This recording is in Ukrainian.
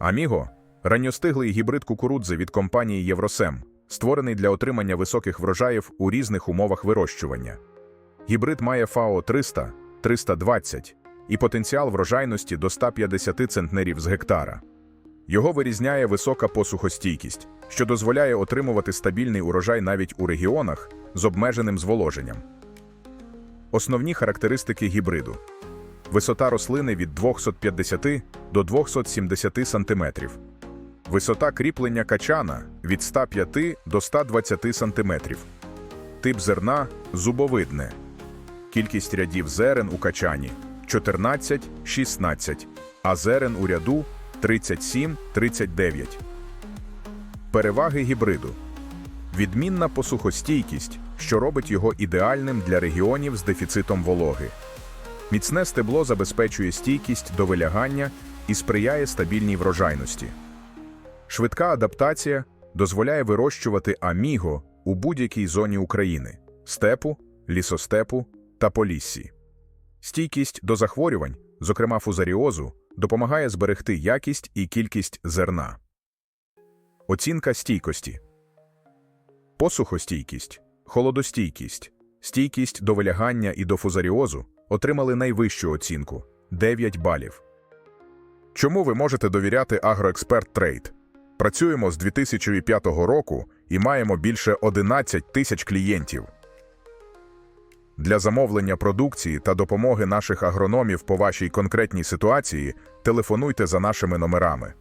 Аміго ранньостиглий гібрид кукурудзи від компанії Євросем, створений для отримання високих врожаїв у різних умовах вирощування. Гібрид має ФАО 300, 320 і потенціал врожайності до 150 центнерів з гектара. Його вирізняє висока посухостійкість, що дозволяє отримувати стабільний урожай навіть у регіонах з обмеженим зволоженням. Основні характеристики гібриду: висота рослини від 250 до 270 см, висота кріплення качана від 105 до 120 см, тип зерна зубовидне, кількість рядів зерен у качані 14-16, а зерен у ряду 37-39. Переваги гібриду. Відмінна посухостійкість, що робить його ідеальним для регіонів з дефіцитом вологи. Міцне стебло забезпечує стійкість до вилягання і сприяє стабільній врожайності. Швидка адаптація дозволяє вирощувати аміго у будь-якій зоні України степу, лісостепу та поліссі. Стійкість до захворювань, зокрема фузаріозу, допомагає зберегти якість і кількість зерна. Оцінка стійкості. Посухостійкість, холодостійкість, стійкість до вилягання і до фузаріозу отримали найвищу оцінку 9 балів. Чому ви можете довіряти Агроексперт Трейд? Працюємо з 2005 року і маємо більше 11 тисяч клієнтів. Для замовлення продукції та допомоги наших агрономів по вашій конкретній ситуації телефонуйте за нашими номерами